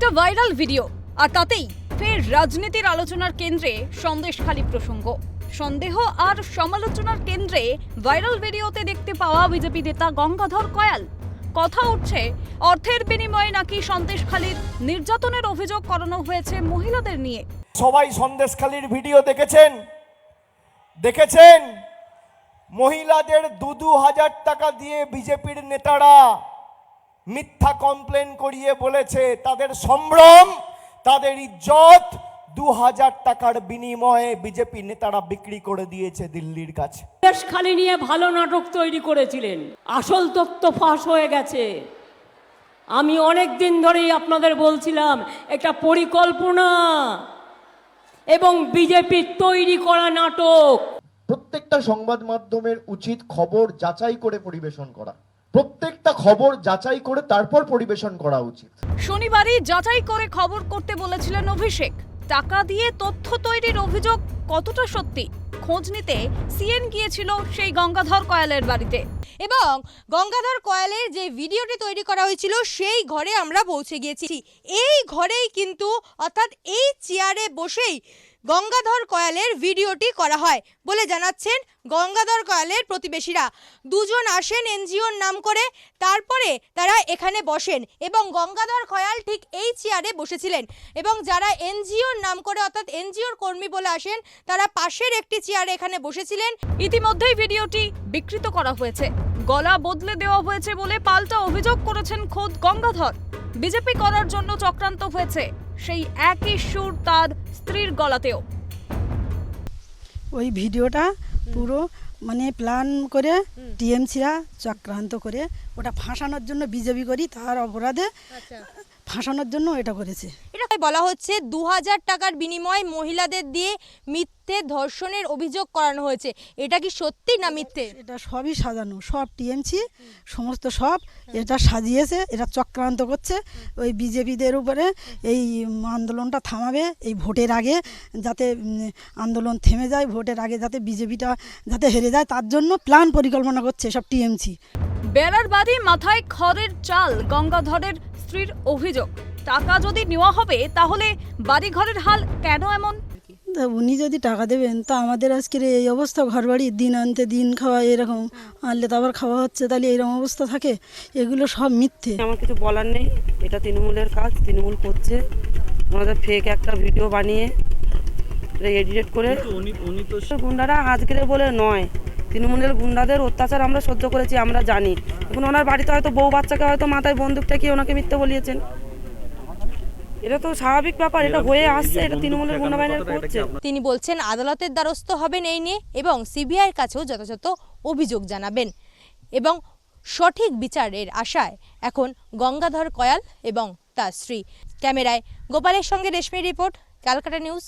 একটা viral video, আর তাতেই ফের রাজনীতির আলোচনার কেন্দ্রে সন্দেশখালী প্রসঙ্গ। সন্দেহ আর সমালোচনার কেন্দ্রে ভাইরাল ভিডিওতে দেখতে পাওয়া বিজেপি নেতা গঙ্গাধর কয়াল। কথা উঠছে, অর্থের বিনিময়ে নাকি সন্দেশখালীর নির্যাতনের অভিযোগ করানো হয়েছে মহিলাদের নিয়ে। সবাই সন্দেশখালির ভিডিও দেখেছেন? দেখেছেন? মহিলাদের দু দু হাজার টাকা দিয়ে বিজেপির নেতারা মিথ্যা কমপ্লেন করিয়ে বলেছে তাদের সম্ভ্রম তাদের ইজ্জত দু হাজার টাকার বিনিময়ে বিজেপি নেতারা বিক্রি করে দিয়েছে দিল্লির কাছে। দেশ খালি নিয়ে ভালো নাটক তৈরি করেছিলেন। আসল তথ্য ফাঁস হয়ে গেছে। আমি অনেক দিন ধরেই আপনাদের বলছিলাম একটা পরিকল্পনা এবং বিজেপির তৈরি করা নাটক। প্রত্যেকটা সংবাদ মাধ্যমের উচিত খবর যাচাই করে পরিবেশন করা। প্রত্যেকটা খবর যাচাই করে তারপর পরিবেশন করা উচিত। শনিবারই যাচাই করে খবর করতে বলেছিলেন অভিষেক। টাকা দিয়ে তথ্য তৈরির অভিযোগ কতটা সত্যি, খোঁজ নিতে সিএন গিয়েছিল সেই গঙ্গাধর কয়ালের বাড়িতে। এবং গঙ্গাধর কয়ালের যে ভিডিওটি তৈরি করা হয়েছিল, সেই ঘরে আমরা পৌঁছে গিয়েছি। এই ঘরেই কিন্তু অর্থাৎ এই চেয়ারে বসেই গঙ্গাধর কয়ালের ভিডিওটি করা হয় বলে জানাচ্ছেন গঙ্গাধর কয়ালের প্রতিবেশীরা। দুজন আসেন এনজিওর নাম করে, তারপরে তারা এখানে বসেন এবং গঙ্গাধর কয়াল ঠিক এই চেয়ারে বসেছিলেন এবং যারা এনজিওর নাম করে অর্থাৎ এনজিওর কর্মী বলে আসেন, তারা পাশের একটি চেয়ারে এখানে বসেছিলেন। ইতিমধ্যেই ভিডিওটি বিকৃত করা হয়েছে। গলা বদলে দেওয়া হয়েছে বলে পাল্টা অভিযোগ করেছেন খোদ গঙ্গাধর। বিজেপি করার জন্য চক্রান্ত হয়েছে। সেই একই সুর তার স্ত্রীর গলাতেও। ওই ভিডিওটা পুরো মানে প্ল্যান করে টিএমসিরা চক্রান্ত করে ওটা ফাঁসানোর জন্য বিজেপি করি তার অপরাধে ফাঁসানোর জন্য এটা করেছে। এটা বলা হচ্ছে দু হাজার টাকার বিনিময়ে মহিলাদের দিয়ে মিথ্যে ধর্ষণের অভিযোগ করানো হয়েছে। এটা কি সত্যি না মিথ্যে? এটা সবই সাজানো সব টিএমসি সমস্ত সব এটা সাজিয়েছে এটা চক্রান্ত করছে। ওই বিজেপিদের উপরে এই আন্দোলনটা থামাবে এই ভোটের আগে যাতে আন্দোলন থেমে যায় ভোটের আগে যাতে বিজেপিটা যাতে হেরে যায় তার জন্য প্ল্যান পরিকল্পনা করছে সব টিএমসি। বেড়ার বাদী মাথায় খড়ের চাল গঙ্গাধরের স্ত্রীর অভিযোগ। টাকা যদি নেওয়া হবে তাহলে বাড়িঘরের হাল কেন এমন? উনি যদি টাকা দেবেন তো আমাদের আজকের এই অবস্থা ঘর বাড়ির দিন আনতে দিন খাওয়া এরকম। আনলে তো আবার খাওয়া হচ্ছে তাহলে এরকম অবস্থা থাকে? এগুলো সব মিথ্যে। আমার কিছু বলার নেই। এটা তৃণমূলের কাজ তৃণমূল করছে। আমাদের ফেক একটা ভিডিও বানিয়ে এডিট করে। গুন্ডারা আজকের বলে নয়। তৃণমূলের গুন্ডাদের অত্যাচার আমরা সহ্য করেছি আমরা জানি। এখন ওনার বাড়িতে হয়তো বউ বাচ্চাকে হয়তো মাথায় বন্দুক ঠেকিয়ে ওনাকে মিথ্যে বলিয়েছেন। এটা তো স্বাভাবিক ব্যাপার এটা হয়ে আসছে এটা তৃণমূলের গুন্ডা বাহিনীর করছে। তিনি বলছেন আদালতের দ্বারস্থ হবেন এই নিয়ে এবং সিবিআইয়ের কাছেও যথাযথ অভিযোগ জানাবেন এবং সঠিক বিচারের আশায় এখন গঙ্গাধর কয়াল এবং তার স্ত্রী। ক্যামেরায় গোপালের সঙ্গে রেশমি রিপোর্ট ক্যালকাটা নিউজ।